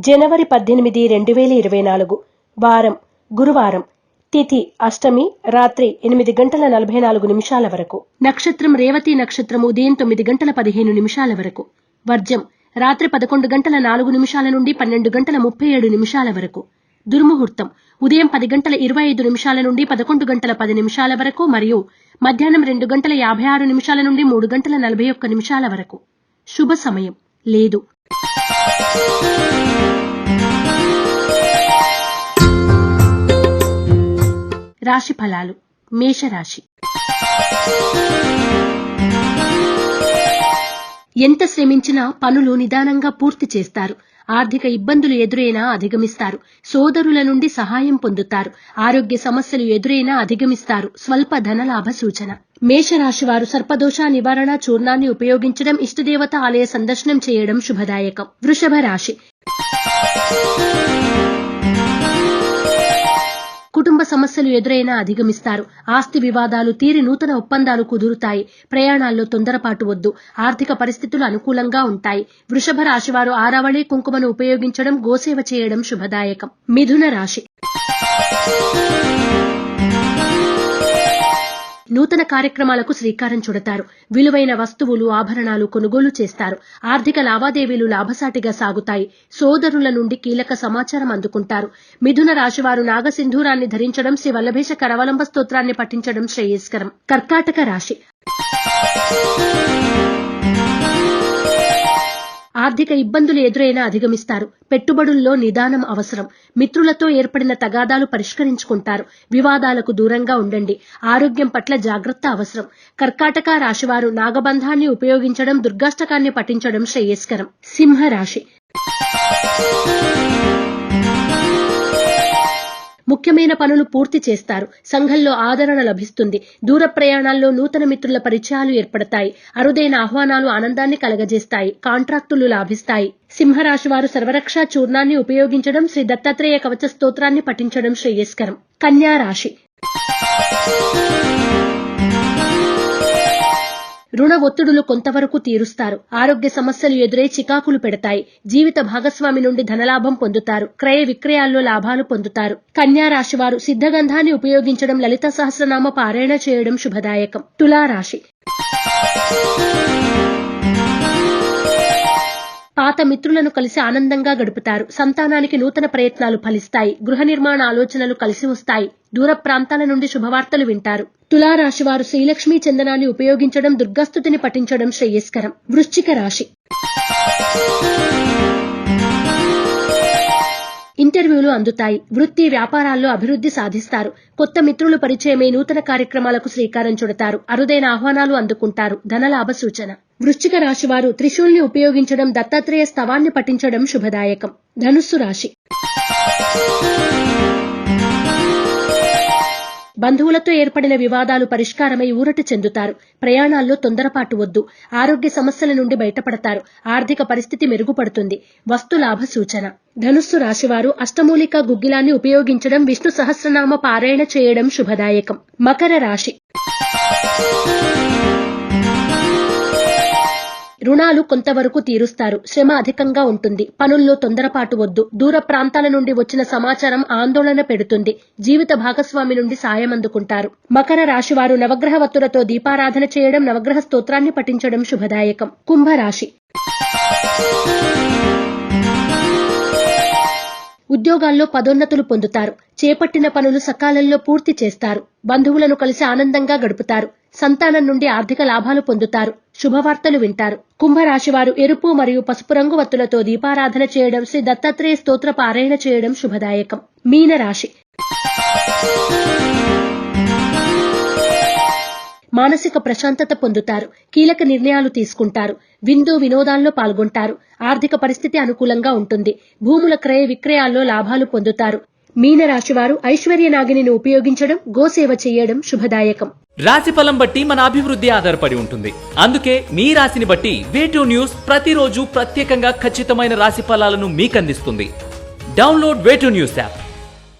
జనవరి పద్దెనిమిది రెండు వేల ఇరవై నాలుగు. వారం గురువారం. తిథి అష్టమి రాత్రి ఎనిమిది గంటల నలభై నాలుగు నిమిషాల వరకు. నక్షత్రం రేవతి నక్షత్రం ఉదయం తొమ్మిది గంటల పదిహేను నిమిషాల వరకు. వర్జం రాత్రి పదకొండు గంటల నాలుగు నిమిషాల నుండి పన్నెండు గంటల ముప్పై ఏడు నిమిషాల వరకు. దుర్ముహూర్తం ఉదయం పది గంటల ఇరవై ఐదు నిమిషాల నుండి పదకొండు గంటల పది నిమిషాల వరకు మరియు మధ్యాహ్నం రెండు గంటల యాభై ఆరు నిమిషాల నుండి మూడు గంటల నలభై ఒక్క నిమిషాల వరకు. శుభ సమయం. లేదు. రాశి ఫలాలు మేషరాశి. ఎంత శ్రమించినా పనులు నిదానంగా పూర్తి చేస్తారు. ఆర్థిక ఇబ్బందులు ఎదురైనా అధిగమిస్తారు. సోదరుల నుండి సహాయం పొందుతారు. ఆరోగ్య సమస్యలు ఎదురైనా అధిగమిస్తారు. స్వల్ప ధనలాభ సూచన. మేషరాశి వారు సర్పదోష నివారణ చూర్ణాన్ని ఉపయోగించడం ఇష్టదేవత ఆలయ సందర్శనం చేయడం శుభదాయకం. వృషభ రాశి. కుటుంబ సమస్యలు ఎదురైనా అధిగమిస్తారు. ఆస్తి వివాదాలు తీరి నూతన ఒప్పందాలు కుదురుతాయి. ప్రయాణాల్లో తొందరపాటు వద్దు. ఆర్థిక పరిస్థితులు అనుకూలంగా ఉంటాయి. వృషభ రాశి వారు ఆరావళి కుంకుమను ఉపయోగించడం గోసేవ చేయడం శుభదాయకం. మిథున రాశి. నూతన కార్యక్రమాలకు శ్రీకారం చుడతారు. విలువైన వస్తువులు ఆభరణాలు కొనుగోలు చేస్తారు. ఆర్థిక లావాదేవీలు లాభసాటిగా సాగుతాయి. సోదరుల నుండి కీలక సమాచారం అందుకుంటారు. మిథున రాశివారు నాగసింధూరాన్ని ధరించడం శ్రీ వల్లభేష కరవలంబ స్తోత్రాన్ని పఠించడం శ్రేయస్కరం. కర్కాటక రాశి. ఆర్థిక ఇబ్బందులు ఎదురైనా అధిగమిస్తారు. పెట్టుబడుల్లో నిదానం అవసరం. మిత్రులతో ఏర్పడిన తగాదాలు పరిష్కరించుకుంటారు. వివాదాలకు దూరంగా ఉండండి. ఆరోగ్యం పట్ల జాగ్రత్త అవసరం. కర్కాటక రాశివారు నాగబంధాన్ని ఉపయోగించడం దుర్గాష్టకాన్ని పఠించడం శ్రేయస్కరం. సింహరాశి. ముఖ్యమైన పనులు పూర్తి చేస్తారు. సంఘంలో ఆదరణ లభిస్తుంది. దూర ప్రయాణాల్లో నూతన మిత్రుల పరిచయాలు ఏర్పడతాయి. అరుదైన ఆహ్వానాలు ఆనందాన్ని కలగజేస్తాయి. కాంట్రాక్టులు లాభిస్తాయి. సింహరాశి వారు సర్వరక్ష చూర్ణాన్ని ఉపయోగించడం శ్రీ దత్తాత్రేయ కవచ స్తోత్రాన్ని పఠించడం శ్రేయస్కరం. కన్యా రాశి. రుణ ఒత్తిడులు కొంతవరకు తీరుస్తారు. ఆరోగ్య సమస్యలు ఎదురై చికాకులు పెడతాయి. జీవిత భాగస్వామి నుండి ధనలాభం పొందుతారు. క్రయ విక్రయాల్లో లాభాలు పొందుతారు. కన్యా రాశి వారు సిద్ధగంధాన్ని ఉపయోగించడం లలిత సహస్రనామ పారాయణ చేయడం శుభదాయకం. తులారాశి. పాత మిత్రులను కలిసి ఆనందంగా గడుపుతారు. సంతానానికి నూతన ప్రయత్నాలు ఫలిస్తాయి. గృహ నిర్మాణ ఆలోచనలు కలిసి వస్తాయి. దూర ప్రాంతాల నుండి శుభవార్తలు వింటారు. తులారాశి వారు శ్రీలక్ష్మీ చందనాన్ని ఉపయోగించడం దుర్గాస్తుతిని పఠించడం శ్రేయస్కరం. వృశ్చిక రాశి. ఇంటర్వ్యూలు అందుతాయి. వృత్తి వ్యాపారాల్లో అభివృద్ధి సాధిస్తారు. కొత్త మిత్రులు పరిచయమై నూతన కార్యక్రమాలకు శ్రీకారం చుడతారు. అరుదైన ఆహ్వానాలు అందుకుంటారు. ధనలాభ సూచన. వృశ్చిక రాశి వారు త్రిశూల్ని ఉపయోగించడం దత్తాత్రేయ స్తవాన్ని పఠించడం శుభదాయకం. ధనుస్సు రాశి. బంధువులతో ఏర్పడిన వివాదాలు పరిష్కారమై ఊరట చెందుతారు. ప్రయాణాల్లో తొందరపాటు వద్దు. ఆరోగ్య సమస్యల నుండి బయటపడతారు. ఆర్థిక పరిస్థితి మెరుగుపడుతుంది. వస్తులాభ సూచన. ధనుస్సు రాశివారు అష్టమూలిక గుగ్గిలాన్ని ఉపయోగించడం విష్ణు సహస్రనామ పారాయణ చేయడం శుభదాయకం. మకర రాశి. రుణాలు కొంతవరకు తీరుస్తారు. శ్రమ అధికంగా ఉంటుంది. పనుల్లో తొందరపాటు వద్దు. దూర ప్రాంతాల నుండి వచ్చిన సమాచారం ఆందోళన పెడుతుంది. జీవిత భాగస్వామి నుండి సాయం అందుకుంటారు. మకర రాశివారు నవగ్రహ వత్తులతో దీపారాధన చేయడం నవగ్రహ స్తోత్రాన్ని పఠించడం శుభదాయకం. కుంభరాశి. ఉద్యోగాల్లో పదోన్నతులు పొందుతారు. చేపట్టిన పనులు సకాలంలో పూర్తి చేస్తారు. బంధువులను కలిసి ఆనందంగా గడుపుతారు. సంతానం నుండి ఆర్థిక లాభాలు పొందుతారు. శుభవార్తలు వింటారు. కుంభరాశి వారు ఎరుపు మరియు పసుపు రంగు వత్తులతో దీపారాధన చేయడం శ్రీ దత్తాత్రేయ స్తోత్ర పారాయణ చేయడం శుభదాయకం. మీన రాశి. మానసిక ప్రశాంతత పొందుతారు. కీలక నిర్ణయాలు తీసుకుంటారు. విందు వినోదాల్లో పాల్గొంటారు. ఆర్థిక పరిస్థితి అనుకూలంగా ఉంటుంది. భూముల క్రయ విక్రయాల్లో లాభాలు పొందుతారు. మీనరాశివారు ఐశ్వర్య నాగిని ఉపయోగించడం గోసేవ చేయడం శుభదాయకం. రాశి ఫలం బట్టి మన అభివృద్ధి ఆధారపడి ఉంటుంది. అందుకే మీ రాశిని బట్టి వేటూ న్యూస్ ప్రతిరోజు ప్రత్యేకంగా ఖచ్చితమైన రాశి ఫలాలను మీకు అందిస్తుంది డౌన్లోడ్ వేటూ న్యూస్ యాప్